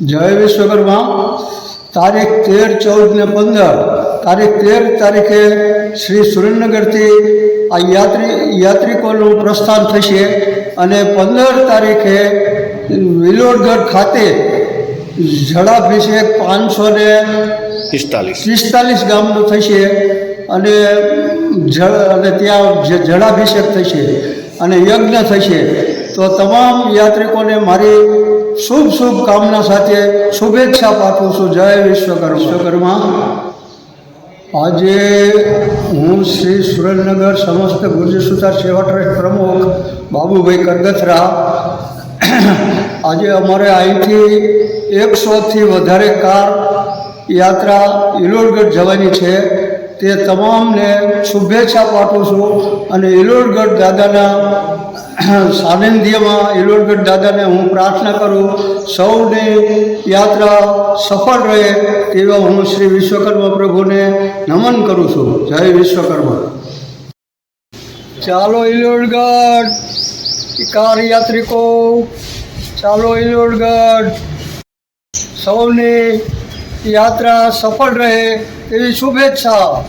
જય વિશ્વકર્મા. તારીખ તેર ચૌદ ને પંદર. તારીખ તેર તારીખે શ્રી સુરેન્દ્રનગરથી આ યાત્રી યાત્રિકોનું પ્રસ્થાન થશે અને પંદર તારીખે વિલોડગઢ ખાતે જળાભિષેક પાંચસો ને પિસ્તાલીસ. પિસ્તાલીસ ગામનું થશે અને જળ અને ત્યાં જે જળાભિષેક થશે અને યજ્ઞ થશે. તો તમામ યાત્રિકોને મારી શુભ શુભ કામના સાથે શુભેચ્છા પાઠવું છું. જય વિશ્વકર્મા. વિશ્વકર્મા. આજે હું શ્રી સુરેન્દ્રનગર સમસ્ત ગુર્જર સુધાર સેવા ટ્રસ્ટ પ્રમુખ બાબુભાઈ કરગથરા. આજે અમારે અહીંથી એકસોથી વધારે કાર યાત્રા ઇલોરગઢ જવાની છે. તે તમામને શુભેચ્છા પાઠવું છું. અને ઇલોડગઢ દાદાના સાનિધ્યમાં ઇલોડગઢ દાદાને હું પ્રાર્થના કરું. સૌની યાત્રા સફળ રહે તેવા હું શ્રી વિશ્વકર્મા પ્રભુને નમન કરું છું. જય વિશ્વકર્મા. ચાલો ઇલોડગઢ કાર યાત્રિકો ચાલો ઇલોડગઢ સૌની યાત્રા સફળ રહે એવી શુભેચ્છા.